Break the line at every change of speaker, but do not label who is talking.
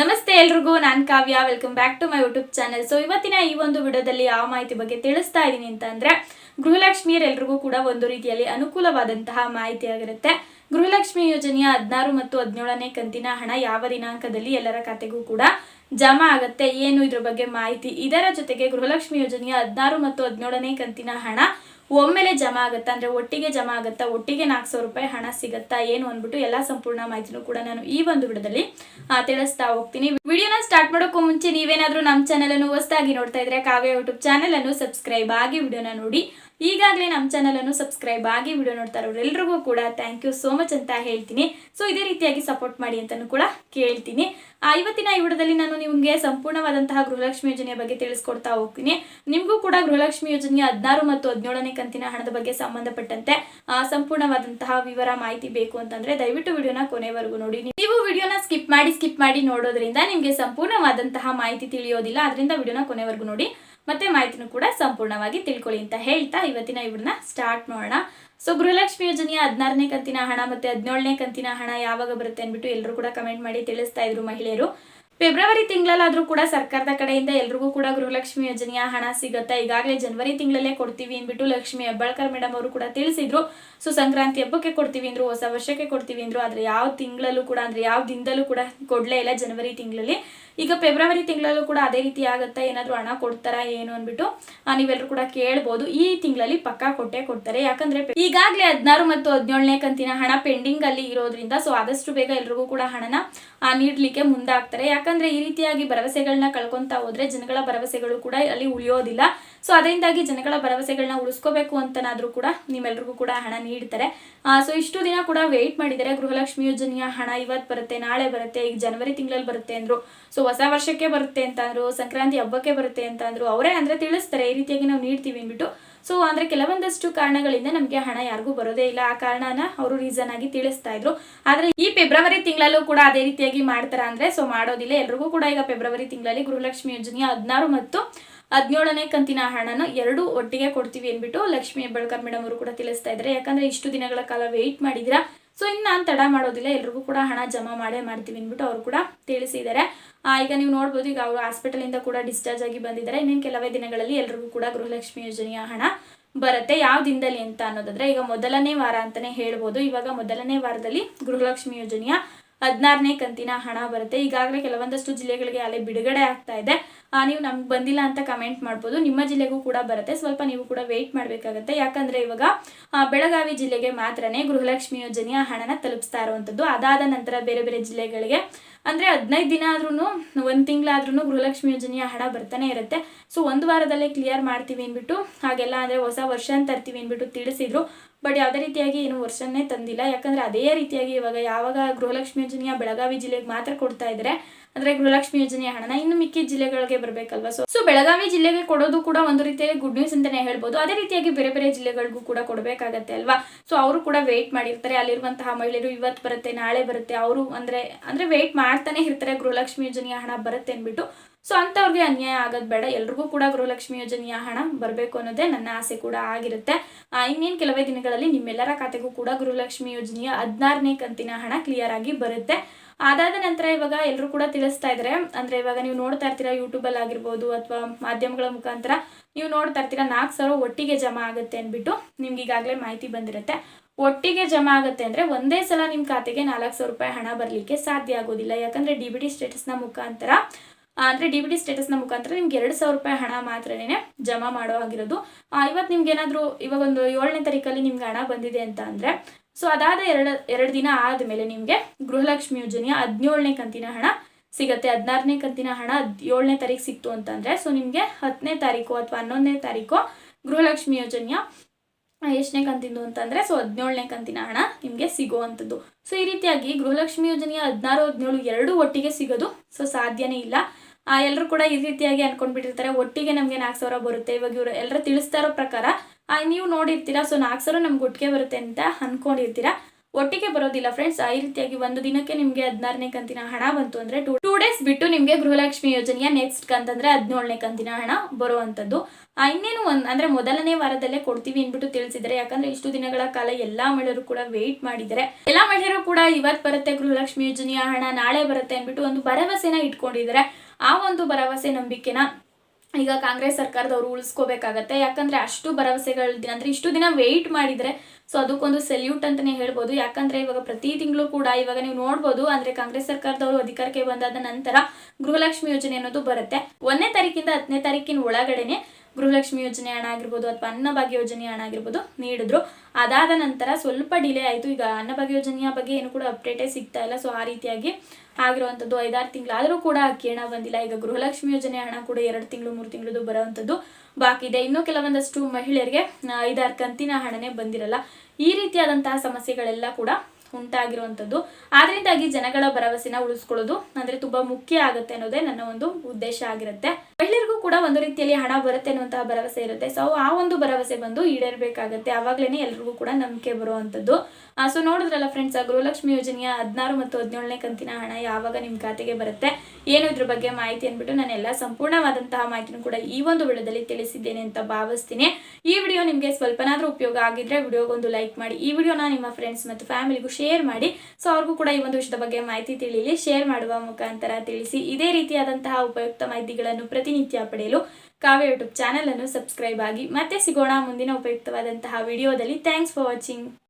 ನಮಸ್ತೆ ಎಲ್ರಿಗೂ, ನಾನು Kavya. Welcome back to my YouTube channel so ಇವತ್ತಿನ ಈ ಒಂದು ವಿಡಿಯೋದಲ್ಲಿ ಯಾವ ಮಾಹಿತಿ ಬಗ್ಗೆ ತಿಳಿಸ್ತಾ ಇದ್ದೀನಿ ಅಂತಂದರೆ ಗೃಹಲಕ್ಷ್ಮಿಯರೆಲ್ರಿಗೂ ಕೂಡ ಒಂದು ರೀತಿಯಲ್ಲಿ ಅನುಕೂಲವಾದಂತಹ ಮಾಹಿತಿ ಆಗಿರುತ್ತೆ. ಗೃಹಲಕ್ಷ್ಮಿ ಯೋಜನೆಯ ಹದಿನಾರು ಮತ್ತು ಹದಿನೇಳನೇ ಕಂತಿನ ಹಣ ಯಾವ ದಿನಾಂಕದಲ್ಲಿ ಎಲ್ಲರ ಖಾತೆಗೂ ಕೂಡ ಜಮಾ ಆಗುತ್ತೆ, ಏನು ಇದ್ರ ಬಗ್ಗೆ ಮಾಹಿತಿ ಇದರ ಜೊತೆಗೆ ಗೃಹಲಕ್ಷ್ಮಿ ಯೋಜನೆಯ ಹದಿನಾರು ಮತ್ತು ಹದಿನೇಳನೇ ಕಂತಿನ ಹಣ ಒಮ್ಮೆಲೆ ಜಮಾ ಆಗುತ್ತಾ? ಅಂದ್ರೆ ಒಟ್ಟಿಗೆ ಜಮಾ ಆಗುತ್ತಾ? ಒಟ್ಟಿಗೆ ನಾಲ್ಕು ಸಾವಿರ ರೂಪಾಯಿ ಹಣ ಸಿಗುತ್ತಾ? ಏನು ಅಂದ್ಬಿಟ್ಟು ಎಲ್ಲಾ ಸಂಪೂರ್ಣ ಮಾಹಿತಿನೂ ಕೂಡ ನಾನು ಈ ಒಂದು ವಿಡದಲ್ಲಿ ತಿಳಿಸ್ತಾ ಹೋಗ್ತೀನಿ. ವಿಡಿಯೋನ ಸ್ಟಾರ್ಟ್ ಮಾಡೋಕ್ಕೂ ಮುಂಚೆ ನೀವೇನಾದರೂ ನಮ್ಮ ಚಾನಲನ್ನು ಹೊಸದಾಗಿ ನೋಡ್ತಾ ಇದ್ರೆ ಕಾವ್ಯ ಯೂಟ್ಯೂಬ್ ಚಾನಲನ್ನು ಸಬ್ಸ್ಕ್ರೈಬ್ ಆಗಿ ವಿಡಿಯೋನ ನೋಡಿ. ಈಗಾಗಲೇ ನಮ್ಮ ಚಾನಲನ್ನು ಸಬ್ಸ್ಕ್ರೈಬ್ ಆಗಿ ವಿಡಿಯೋ ನೋಡ್ತಾ ಇರೋರೆಲ್ರಿಗೂ ಕೂಡ ಥ್ಯಾಂಕ್ ಯು ಸೋ ಮಚ್ ಅಂತ ಹೇಳ್ತೀನಿ. ಸೊ ಇದೇ ರೀತಿಯಾಗಿ ಸಪೋರ್ಟ್ ಮಾಡಿ ಅಂತಲೂ ಕೂಡ ಕೇಳ್ತೀನಿ. ಇವತ್ತಿನ ಈ ವಿಡಿಯೋದಲ್ಲಿ ನಾನು ನಿಮಗೆ ಸಂಪೂರ್ಣವಾದಂತಹ ಗೃಹಲಕ್ಷ್ಮಿ ಯೋಜನೆಯ ಬಗ್ಗೆ ತಿಳಿಸ್ಕೊಡ್ತಾ ಹೋಗ್ತೀನಿ. ನಿಮಗೂ ಕೂಡ ಗೃಹಲಕ್ಷ್ಮಿ ಯೋಜನೆಯ ಹದಿನಾರು ಮತ್ತು ಹದಿನೇಳನೇ ಕಂತಿನ ಹಣದ ಬಗ್ಗೆ ಸಂಬಂಧಪಟ್ಟಂತೆ ಸಂಪೂರ್ಣವಾದಂತಹ ವಿವರ ಮಾಹಿತಿ ಬೇಕು ಅಂತಂದ್ರೆ ದಯವಿಟ್ಟು ವಿಡಿಯೋನ ಕೊನೆವರೆಗೂ ನೋಡಿ. ನೀವು ವಿಡಿಯೋನ ಸ್ಕಿಪ್ ಮಾಡಿ ಸ್ಕಿಪ್ ಮಾಡಿ ನೋಡೋದ್ರಿಂದ ನಿಮಗೆ ಸಂಪೂರ್ಣವಾದಂತಹ ಮಾಹಿತಿ ತಿಳಿಯೋದಿಲ್ಲ ಅದರಿಂದ ವಿಡಿಯೋನ ಕೊನೆವರೆಗೂ ನೋಡಿ. ಮತ್ತೆ ಮಾಹಿತಿನೂ ಕೂಡ ಸಂಪೂರ್ಣವಾಗಿ ತಿಳ್ಕೊಳ್ಳಿ ಅಂತ ಹೇಳ್ತಾ ಇವತ್ತಿನ ಇವ್ರನ್ನ ಸ್ಟಾರ್ಟ್ ಮಾಡೋಣ. ಸೊ, ಗೃಹಲಕ್ಷ್ಮಿ ಯೋಜನೆಯ ಹದಿನಾರನೇ ಕಂತಿನ ಹಣ ಮತ್ತೆ ಹದಿನೇಳನೇ ಕಂತಿನ ಹಣ ಯಾವಾಗ ಬರುತ್ತೆ ಅಂದ್ಬಿಟ್ಟು ಎಲ್ಲರೂ ಕೂಡ ಕಮೆಂಟ್ ಮಾಡಿ ತಿಳಿಸ್ತಾ ಇದ್ರು ಮಹಿಳೆಯರು. ಫೆಬ್ರವರಿ ತಿಂಗಳಲ್ಲಾದರೂ ಕೂಡ ಸರ್ಕಾರದ ಕಡೆಯಿಂದ ಎಲ್ರಿಗೂ ಕೂಡ ಗೃಹಲಕ್ಷ್ಮಿ ಯೋಜನೆಯ ಹಣ ಸಿಗುತ್ತೆ ಈಗಾಗಲೇ ಜನವರಿ ತಿಂಗಳಲ್ಲೇ ಕೊಡ್ತೀವಿ ಅಂದ್ಬಿಟ್ಟು ಲಕ್ಷ್ಮಿ ಹೆಬ್ಬಾಳ್ಕರ್ ಮೇಡಮ್ ಅವರು ಕೂಡ ತಿಳಿಸಿದ್ರು. ಸೊ ಸಂಕ್ರಾಂತಿ ಹಬ್ಬಕ್ಕೆ ಕೊಡ್ತೀವಿ ಅಂದ್ರು, ಹೊಸ ವರ್ಷಕ್ಕೆ ಕೊಡ್ತೀವಿ ಅಂದ್ರು, ಆದ್ರೆ ಯಾವ ತಿಂಗಳಲ್ಲೂ ಕೂಡ, ಅಂದ್ರೆ ಯಾವ ದಿನದಲ್ಲೂ ಕೂಡ ಕೊಡ್ಲೇ ಇಲ್ಲ ಜನವರಿ ತಿಂಗಳಲ್ಲಿ. ಈಗ ಫೆಬ್ರವರಿ ತಿಂಗಳಲ್ಲೂ ಕೂಡ ಅದೇ ರೀತಿ ಆಗುತ್ತೆ? ಏನಾದರೂ ಹಣ ಕೊಡ್ತಾರಾ ಏನು ಅಂದ್ಬಿಟ್ಟು ನೀವೆಲ್ಲರೂ ಕೂಡ ಕೇಳ್ಬೋದು. ಈ ತಿಂಗಳಲ್ಲಿ ಪಕ್ಕಾ ಕೊಟ್ಟೆ ಕೊಡ್ತಾರೆ. ಯಾಕಂದ್ರೆ ಈಗಾಗಲೇ ಹದಿನಾರು ಮತ್ತು ಹದಿನೇಳನೇ ಕಂತಿನ ಹಣ ಪೆಂಡಿಂಗ್ ಅಲ್ಲಿ ಇರೋದ್ರಿಂದ ಸೊ ಆದಷ್ಟು ಬೇಗ ಎಲ್ರಿಗೂ ಕೂಡ ಹಣನ ನೀಡಲಿಕ್ಕೆ ಮುಂದಾಗ್ತಾರೆ. ಯಾಕಂದ್ರೆ ಈ ರೀತಿಯಾಗಿ ಭರವಸೆಗಳನ್ನ ಕಳ್ಕೊತಾ ಹೋದ್ರೆ ಜನಗಳ ಭರವಸೆಗಳು ಕೂಡ ಅಲ್ಲಿ ಉಳಿಯೋದಿಲ್ಲ. ಸೊ ಅದರಿಂದಾಗಿ ಜನಗಳ ಭರವಸೆಗಳನ್ನ ಉಳಿಸ್ಕೋಬೇಕು ಅಂತನಾದರೂ ಕೂಡ ನಿಮ್ಮೆಲ್ರಿಗೂ ಕೂಡ ಹಣ ನೀಡ್ತಾರೆ. ಸೊ ಇಷ್ಟು ದಿನ ಕೂಡ ವೆಯ್ಟ್ ಮಾಡಿದ್ದಾರೆ. ಗೃಹಲಕ್ಷ್ಮಿ ಯೋಜನೆಯ ಹಣ ಇವತ್ತು ಬರುತ್ತೆ, ನಾಳೆ ಬರುತ್ತೆ, ಈಗ ಜನವರಿ ತಿಂಗಳಲ್ಲಿ ಬರುತ್ತೆ ಅಂದ್ರು. ಸೊ ಹೊಸ ವರ್ಷಕ್ಕೆ ಬರುತ್ತೆ ಅಂತ ಅಂದ್ರು ಸಂಕ್ರಾಂತಿ ಹಬ್ಬಕ್ಕೆ ಬರುತ್ತೆ ಅಂತ ಅಂದ್ರು ಅವರೇ ಅಂದ್ರೆ ತಿಳಿಸ್ತಾರೆ, ಈ ರೀತಿಯಾಗಿ ನಾವು ನೀಡ್ತೀವಿ ಅಂದ್ಬಿಟ್ಟು. ಸೊ ಅಂದ್ರೆ ಕೆಲವೊಂದಷ್ಟು ಕಾರಣಗಳಿಂದ ನಮಗೆ ಹಣ ಯಾರಿಗೂ ಬರೋದೇ ಇಲ್ಲ. ಆ ಕಾರಣನ ಅವರು ರೀಸನ್ ಆಗಿ ತಿಳಿಸ್ತಾ ಇದ್ರು. ಆದ್ರೆ ಈ ಫೆಬ್ರವರಿ ತಿಂಗಳಲ್ಲೂ ಕೂಡ ಅದೇ ರೀತಿಯಾಗಿ ಮಾಡ್ತಾರ ಅಂದ್ರೆ ಸೊ ಮಾಡೋದಿಲ್ಲ. ಎಲ್ರಿಗೂ ಕೂಡ ಈಗ ಫೆಬ್ರವರಿ ತಿಂಗಳಲ್ಲಿ ಗೃಹಲಕ್ಷ್ಮಿ ಯೋಜನೆಯ ಹದಿನಾರು ಮತ್ತು ಹದಿನೇಳನೇ ಕಂತಿನ ಹಣನ ಎರಡು ಒಟ್ಟಿಗೆ ಕೊಡ್ತೀವಿ ಅಂದ್ಬಿಟ್ಟು ಲಕ್ಷ್ಮಿ ಹೆಬ್ಬಾಳ್ಕರ್ ಮೇಡಮ್ ಅವರು ಕೂಡ ತಿಳಿಸ್ತಾ ಇದ್ದಾರೆ. ಯಾಕಂದ್ರೆ ಇಷ್ಟು ದಿನಗಳ ಕಾಲ ವೆಯ್ಟ್ ಮಾಡಿದಿರಾ? ಸೊ ಇನ್ನು ನಾನು ತಡ ಮಾಡೋದಿಲ್ಲ. ಎಲ್ರಿಗೂ ಕೂಡ ಹಣ ಜಮಾ ಮಾಡೇ ಮಾಡ್ತೀವಿ ಅಂದ್ಬಿಟ್ಟು ಅವರು ಕೂಡ ತಿಳಿಸಿದ್ದಾರೆ. ಈಗ ನೀವು ನೋಡ್ಬೋದು, ಈಗ ಅವರು ಹಾಸ್ಪಿಟಲಿಂದ ಕೂಡ ಡಿಸ್ಚಾರ್ಜ್ ಆಗಿ ಬಂದಿದ್ದಾರೆ. ಇನ್ನೇನು ಕೆಲವೇ ದಿನಗಳಲ್ಲಿ ಎಲ್ರಿಗೂ ಕೂಡ ಗೃಹಲಕ್ಷ್ಮಿ ಯೋಜನೆಯ ಹಣ ಬರುತ್ತೆ. ಯಾವ ದಿನದಲ್ಲಿ ಅಂತ ಅನ್ನೋದಾದ್ರೆ, ಈಗ ಮೊದಲನೇ ವಾರ ಅಂತಲೇ ಹೇಳ್ಬೋದು. ಇವಾಗ ಮೊದಲನೇ ವಾರದಲ್ಲಿ ಗೃಹಲಕ್ಷ್ಮಿ ಯೋಜನೆಯ ಹದಿನಾರನೇ ಕಂತಿನ ಹಣ ಬರುತ್ತೆ. ಈಗಾಗಲೇ ಕೆಲವೊಂದಷ್ಟು ಜಿಲ್ಲೆಗಳಿಗೆ ಅಲೆ ಬಿಡುಗಡೆ ಆಗ್ತಾ ಇದೆ. ನೀವು ನಮ್ಗೆ ಬಂದಿಲ್ಲ ಅಂತ ಕಮೆಂಟ್ ಮಾಡ್ಬೋದು. ನಿಮ್ಮ ಜಿಲ್ಲೆಗೂ ಕೂಡ ಬರುತ್ತೆ. ಸ್ವಲ್ಪ ನೀವು ಕೂಡ ವೆಯ್ಟ್ ಮಾಡಬೇಕಾಗತ್ತೆ. ಯಾಕಂದ್ರೆ ಇವಾಗ ಬೆಳಗಾವಿ ಜಿಲ್ಲೆಗೆ ಮಾತ್ರನೇ ಗೃಹಲಕ್ಷ್ಮಿ ಯೋಜನೆಯ ಹಣನ ತಲುಪಿಸ್ತಾ ಇರುವಂಥದ್ದು. ಅದಾದ ನಂತರ ಬೇರೆ ಬೇರೆ ಜಿಲ್ಲೆಗಳಿಗೆ, ಅಂದ್ರೆ ಹದಿನೈದು ದಿನ ಆದ್ರೂ ಒಂದು ತಿಂಗಳಾದ್ರೂ ಗೃಹಲಕ್ಷ್ಮಿ ಯೋಜನೆಯ ಹಣ ಬರ್ತಾನೆ ಇರುತ್ತೆ. ಸೊ ಒಂದು ವಾರದಲ್ಲೇ ಕ್ಲಿಯರ್ ಮಾಡ್ತೀವಿ ಅಂದ್ಬಿಟ್ಟು, ಹಾಗೆಲ್ಲ ಅಂದ್ರೆ ಹೊಸ ವರ್ಷ ತರ್ತೀವಿ ಅಂದ್ಬಿಟ್ಟು ತಿಳಿಸಿದ್ರು. ಬಟ್ ಯಾವುದೇ ರೀತಿಯಾಗಿ ಏನು ವರ್ಷನೇ ತಂದಿಲ್ಲ. ಯಾಕಂದ್ರೆ ಅದೇ ರೀತಿಯಾಗಿ ಇವಾಗ ಯಾವಾಗ ಗೃಹಲಕ್ಷ್ಮಿ ಯೋಜನೆಯ ಬೆಳಗಾವಿ ಜಿಲ್ಲೆಗೆ ಮಾತ್ರ ಕೊಡ್ತಾ ಇದ್ದಾರೆ ಅಂದ್ರೆ ಗೃಹಲಕ್ಷ್ಮಿ ಯೋಜನೆಯ ಹಣನ ಇನ್ನು ಮಿಕ್ಕಿ ಜಿಲ್ಲೆಗಳಿಗೆ ಬರಬೇಕಲ್ವಾ? ಸೊ ಸೊ ಬೆಳಗಾವಿ ಜಿಲ್ಲೆಗೆ ಕೊಡೋದು ಕೂಡ ಒಂದು ರೀತಿಯಲ್ಲಿ ಗುಡ್ ನ್ಯೂಸ್ ಅಂತಾನೆ ಹೇಳ್ಬೋದು. ಅದೇ ರೀತಿಯಾಗಿ ಬೇರೆ ಬೇರೆ ಜಿಲ್ಲೆಗಳಿಗೂ ಕೂಡ ಕೊಡಬೇಕಾಗತ್ತೆ ಅಲ್ವಾ? ಸೊ ಅವರು ಕೂಡ ವೆಯ್ಟ್ ಮಾಡಿರ್ತಾರೆ. ಅಲ್ಲಿರುವಂತಹ ಮಹಿಳೆಯರು ಇವತ್ತು ಬರುತ್ತೆ, ನಾಳೆ ಬರುತ್ತೆ. ಅವರು ಅಂದ್ರೆ ಅಂದ್ರೆ ವೆಯ್ಟ್ ಮಾಡ್ತಾನೆ ಇರ್ತಾರೆ. ಗೃಹಲಕ್ಷ್ಮಿ ಯೋಜನೆಯ ಹಣ ಬರುತ್ತೆ ಅಂದ್ಬಿಟ್ಟು. ಸೊ ಅಂಥವ್ರಿಗೆ ಅನ್ಯಾಯ ಆಗೋದು ಬೇಡ. ಎಲ್ರಿಗೂ ಕೂಡ ಗೃಹಲಕ್ಷ್ಮಿ ಯೋಜನೆಯ ಹಣ ಬರಬೇಕು ಅನ್ನೋದೇ ನನ್ನ ಆಸೆ ಕೂಡ ಆಗಿರುತ್ತೆ. ಇನ್ನೇನು ಕೆಲವೇ ದಿನಗಳಲ್ಲಿ ನಿಮ್ಮೆಲ್ಲರ ಖಾತೆಗೂ ಕೂಡ ಗೃಹಲಕ್ಷ್ಮಿ ಯೋಜನೆಯ ಹದಿನಾರನೇ ಕಂತಿನ ಹಣ ಕ್ಲಿಯರ್ ಆಗಿ ಬರುತ್ತೆ. ಅದಾದ ನಂತರ ಇವಾಗ ಎಲ್ಲರೂ ಕೂಡ ತಿಳಿಸ್ತಾ ಇದ್ದಾರೆ ಅಂದ್ರೆ ಇವಾಗ ನೀವು ನೋಡ್ತಾ ಇರ್ತೀರಾ ಯೂಟ್ಯೂಬಲ್ಲಿ ಆಗಿರ್ಬೋದು ಅಥವಾ ಮಾಧ್ಯಮಗಳ ಮುಖಾಂತರ, ನೀವು ನೋಡ್ತಾ ಇರ್ತೀರಾ ನಾಲ್ಕು ಸಾವಿರ ಒಟ್ಟಿಗೆ ಜಮಾ ಆಗುತ್ತೆ ಅಂದ್ಬಿಟ್ಟು ನಿಮ್ಗೆ ಈಗಾಗಲೇ ಮಾಹಿತಿ ಬಂದಿರುತ್ತೆ. ಒಟ್ಟಿಗೆ ಜಮಾ ಆಗುತ್ತೆ ಅಂದ್ರೆ ಒಂದೇ ಸಲ ನಿಮ್ಮ ಖಾತೆಗೆ ನಾಲ್ಕು ಸಾವಿರ ರೂಪಾಯಿ ಹಣ ಬರಲಿಕ್ಕೆ ಸಾಧ್ಯ ಆಗೋದಿಲ್ಲ. ಯಾಕಂದ್ರೆ ಡಿ ಬಿ ಟಿ ಸ್ಟೇಟಸ್ನ ಮುಖಾಂತರ ಅಂದ್ರೆ ಡಿ ಬಿ ಡಿ ಸ್ಟೇಟಸ್ನ ಮುಖಾಂತರ ನಿಮ್ಗೆ ಎರಡು ಸಾವಿರ ರೂಪಾಯಿ ಹಣ ಮಾತ್ರನೇ ಜಮಾ ಮಾಡೋ ಆಗಿರೋದು ಇವತ್ತು ನಿಮ್ಗೆ ಏನಾದರೂ ಇವಾಗ ಒಂದು ಏಳನೇ ತಾರೀಕಲ್ಲಿ ನಿಮ್ಗೆ ಹಣ ಬಂದಿದೆ ಅಂತ ಅಂದ್ರೆ, ಸೊ ಅದಾದ ಎರಡು ಎರಡು ದಿನ ಆದಮೇಲೆ ನಿಮಗೆ ಗೃಹಲಕ್ಷ್ಮಿ ಯೋಜನೆಯ ಹದಿನೇಳನೇ ಕಂತಿನ ಹಣ ಸಿಗತ್ತೆ. ಹದಿನಾರನೇ ಕಂತಿನ ಹಣ ಏಳನೇ ತಾರೀಕು ಸಿಕ್ತು ಅಂತಂದರೆ, ಸೊ ನಿಮಗೆ ಹತ್ತನೇ ತಾರೀಕು ಅಥವಾ ಹನ್ನೊಂದನೇ ತಾರೀಕು ಗೃಹಲಕ್ಷ್ಮಿ ಯೋಜನೆಯ ಎಷ್ಟನೇ ಕಂತಿಂದು ಅಂತಂದರೆ ಸೊ ಹದಿನೇಳನೇ ಕಂತಿನ ಹಣ ನಿಮಗೆ ಸಿಗುವಂಥದ್ದು ಸೊ ಈ ರೀತಿಯಾಗಿ ಗೃಹಲಕ್ಷ್ಮಿ ಯೋಜನೆಯ ಹದಿನಾರು, ಹದಿನೇಳು ಎರಡು ಒಟ್ಟಿಗೆ ಸಿಗೋದು ಸೊ ಸಾಧ್ಯನೇ ಇಲ್ಲ. ಎಲ್ಲರೂ ಕೂಡ ಈ ರೀತಿಯಾಗಿ ಅನ್ಕೊಂಡ್ಬಿಟ್ಟಿರ್ತಾರೆ, ಒಟ್ಟಿಗೆ ನಮಗೆ ನಾಲ್ಕು ಸಾವಿರ ಬರುತ್ತೆ. ಇವಾಗ ಇವರು ಎಲ್ಲರೂ ತಿಳಿಸ್ತಾ ಇರೋ ಪ್ರಕಾರ ನೀವು ನೋಡಿರ್ತೀರಾ, ಸೊ ನಾಲ್ಕು ಸಾವಿರ ನಮ್ಗೆ ಒಟ್ಟಿಗೆ ಬರುತ್ತೆ ಅಂತ ಅನ್ಕೊಂಡಿರ್ತೀರಾ. ಒಟ್ಟಿಗೆ ಬರೋದಿಲ್ಲ ಫ್ರೆಂಡ್ಸ್ ಈ ರೀತಿಯಾಗಿ ಒಂದು ದಿನಕ್ಕೆ ನಿಮಗೆ ಹದಿನಾರನೇ ಕಂತಿನ ಹಣ ಬಂತು ಅಂದ್ರೆ ಟೂ ಟೂ ಡೇಸ್ ಬಿಟ್ಟು ನಿಮಗೆ ಗೃಹಲಕ್ಷ್ಮಿ ಯೋಜನೆಯ ನೆಕ್ಸ್ಟ್ ಕಂತಂದ್ರೆ ಹದಿನೇಳನೇ ಕಂತಿನ ಹಣ ಬರುವಂತದ್ದು. ಆ, ಇನ್ನೇನು ಒಂದು ಅಂದ್ರೆ ಮೊದಲನೇ ವಾರದಲ್ಲೇ ಕೊಡ್ತೀವಿ ಅಂದ್ಬಿಟ್ಟು ತಿಳಿಸಿದರೆ ಯಾಕಂದ್ರೆ ಇಷ್ಟು ದಿನಗಳ ಕಾಲ ಎಲ್ಲ ಮಹಿಳೆಯರು ಕೂಡ ವೆಯ್ಟ್ ಮಾಡಿದ್ದಾರೆ ಎಲ್ಲ ಮಹಿಳೆಯರು ಕೂಡ ಇವತ್ ಬರುತ್ತೆ ಗೃಹಲಕ್ಷ್ಮಿ ಯೋಜನೆಯ ಹಣ ನಾಳೆ ಬರುತ್ತೆ ಅಂದ್ಬಿಟ್ಟು ಒಂದು ಭರವಸೆನ ಇಟ್ಕೊಂಡಿದ್ದಾರೆ. ಆ ಒಂದು ಭರವಸೆ ನಂಬಿಕೆನ ಈಗ ಕಾಂಗ್ರೆಸ್ ಸರ್ಕಾರದವರು ಉಳಿಸ್ಕೋಬೇಕಾಗತ್ತೆ. ಯಾಕಂದ್ರೆ ಅಷ್ಟು ಭರವಸೆಗಳ ಅಂದ್ರೆ ಇಷ್ಟು ದಿನ ವೆಯ್ಟ್ ಮಾಡಿದ್ರೆ ಸೊ ಅದಕ್ಕೊಂದು ಸೆಲ್ಯೂಟ್ ಅಂತಾನೆ ಹೇಳ್ಬೋದು. ಯಾಕಂದ್ರೆ ಇವಾಗ ಪ್ರತಿ ತಿಂಗಳು ಕೂಡ ಇವಾಗ ನೀವು ನೋಡ್ಬೋದು, ಅಂದ್ರೆ ಕಾಂಗ್ರೆಸ್ ಸರ್ಕಾರದವರು ಅಧಿಕಾರಕ್ಕೆ ಬಂದಾದ ನಂತರ ಗೃಹಲಕ್ಷ್ಮಿ ಯೋಜನೆ ಅನ್ನೋದು ಬರುತ್ತೆ. ಒಂದನೇ ತಾರೀಕಿಂದ ಹತ್ತನೇ ತಾರೀಕಿನ ಒಳಗಡೆನೆ ಗೃಹಲಕ್ಷ್ಮಿ ಯೋಜನೆ ಹಣ ಆಗಿರ್ಬೋದು ಅಥವಾ ಅನ್ನಭಾಗ್ಯ ಯೋಜನೆ ಹಣ ಆಗಿರ್ಬೋದು ನೀಡಿದ್ರು. ಅದಾದ ನಂತರ ಸ್ವಲ್ಪ ಡಿಲೇ ಆಯಿತು. ಈಗ ಅನ್ನಭಾಗ್ಯ ಯೋಜನೆಯ ಬಗ್ಗೆ ಏನು ಕೂಡ ಅಪ್ಡೇಟೇ ಸಿಗ್ತಾ ಇಲ್ಲ. ಸೊ ಆ ರೀತಿಯಾಗಿ ಆಗಿರುವಂಥದ್ದು ಐದಾರು ತಿಂಗಳಾದರೂ ಕೂಡ ಅಕ್ಕಿ ಹಣ ಬಂದಿಲ್ಲ. ಈಗ ಗೃಹಲಕ್ಷ್ಮಿ ಯೋಜನೆ ಹಣ ಕೂಡ ಎರಡು ತಿಂಗಳು, ಮೂರು ತಿಂಗಳದು ಬರುವಂಥದ್ದು ಬಾಕಿ ಇದೆ. ಇನ್ನೂ ಕೆಲವೊಂದಷ್ಟು ಮಹಿಳೆಯರಿಗೆ ಐದಾರು ಕಂತಿನ ಹಣನೇ ಬಂದಿರಲ್ಲ. ಈ ರೀತಿಯಾದಂತಹ ಸಮಸ್ಯೆಗಳೆಲ್ಲ ಕೂಡ ಉಂಟಾಗಿರುವಂಥದ್ದು ಆದ್ರಿಂದಾಗಿ ಜನಗಳ ಭರವಸೆನ ಉಳಿಸ್ಕೊಳ್ಳೋದು ಅಂದ್ರೆ ತುಂಬಾ ಮುಖ್ಯ ಆಗುತ್ತೆ ಅನ್ನೋದೇ ನನ್ನ ಒಂದು ಉದ್ದೇಶ ಆಗಿರುತ್ತೆ. ಮಹಿಳೆಯರಿಗೂ ಕೂಡ ಒಂದು ರೀತಿಯಲ್ಲಿ ಹಣ ಬರುತ್ತೆ ಅನ್ನುವಂತಹ ಭರವಸೆ ಇರುತ್ತೆ. ಸೊ ಆ ಒಂದು ಭರವಸೆ ಬಂದು ಈಡೇರ್ಬೇಕಾಗತ್ತೆ. ಆವಾಗ್ಲೇನೆ ಎಲ್ರಿಗೂ ಕೂಡ ನಂಬಿಕೆ ಬರುವಂಥದ್ದು. ಸೊ ನೋಡಿದ್ರಲ್ಲ ಫ್ರೆಂಡ್ಸ್ ಗೃಹಲಕ್ಷ್ಮಿ ಯೋಜನೆಯ ಹದಿನಾರು ಮತ್ತು ಹದಿನೇಳನೇ ಕಂತಿನ ಹಣ ಯಾವಾಗ ನಿಮ್ಮ ಖಾತೆಗೆ ಬರುತ್ತೆ? ಏನು ಇದ್ರ ಬಗ್ಗೆ ಮಾಹಿತಿ ಅಂದ್ಬಿಟ್ಟು ನಾನು ಎಲ್ಲ ಸಂಪೂರ್ಣವಾದಂತಹ ಮಾಹಿತಿನ ಕೂಡ ಈ ಒಂದು ವಿಡಿಯೋದಲ್ಲಿ ತಿಳಿಸಿದ್ದೇನೆ ಅಂತ ಭಾವಿಸ್ತೀನಿ. ಈ ವಿಡಿಯೋ ನಿಮಗೆ ಸ್ವಲ್ಪನಾದ್ರೂ ಉಪಯೋಗ ಆಗಿದ್ರೆ ವಿಡಿಯೋಗೊಂದು ಲೈಕ್ ಮಾಡಿ. ಈ ವಿಡಿಯೋನ ನಿಮ್ಮ ಫ್ರೆಂಡ್ಸ್ ಮತ್ತು ಫ್ಯಾಮಿಲಿಗೂ ಶೇರ್ ಮಾಡಿ. ಸೊ ಅವ್ರಿಗೂ ಕೂಡ ಈ ಒಂದು ವಿಷಯದ ಬಗ್ಗೆ ಮಾಹಿತಿ ತಿಳಿಯಲಿ ಶೇರ್ ಮಾಡುವ ಮುಖಾಂತರ ತಿಳಿಸಿ. ಇದೇ ರೀತಿಯಾದಂತಹ ಉಪಯುಕ್ತ ಮಾಹಿತಿಗಳನ್ನು ಪ್ರತಿನಿತ್ಯ ಪಡೆಯಲು ಕಾವ್ಯ ಯೂಟ್ಯೂಬ್ ಚಾನಲ್ ಅನ್ನು ಸಬ್ಸ್ಕ್ರೈಬ್ ಆಗಿ. ಮತ್ತೆ ಸಿಗೋಣ ಮುಂದಿನ ಉಪಯುಕ್ತವಾದಂತಹ ವಿಡಿಯೋದಲ್ಲಿ ಥ್ಯಾಂಕ್ಸ್ ಫಾರ್ ವಾಚಿಂಗ್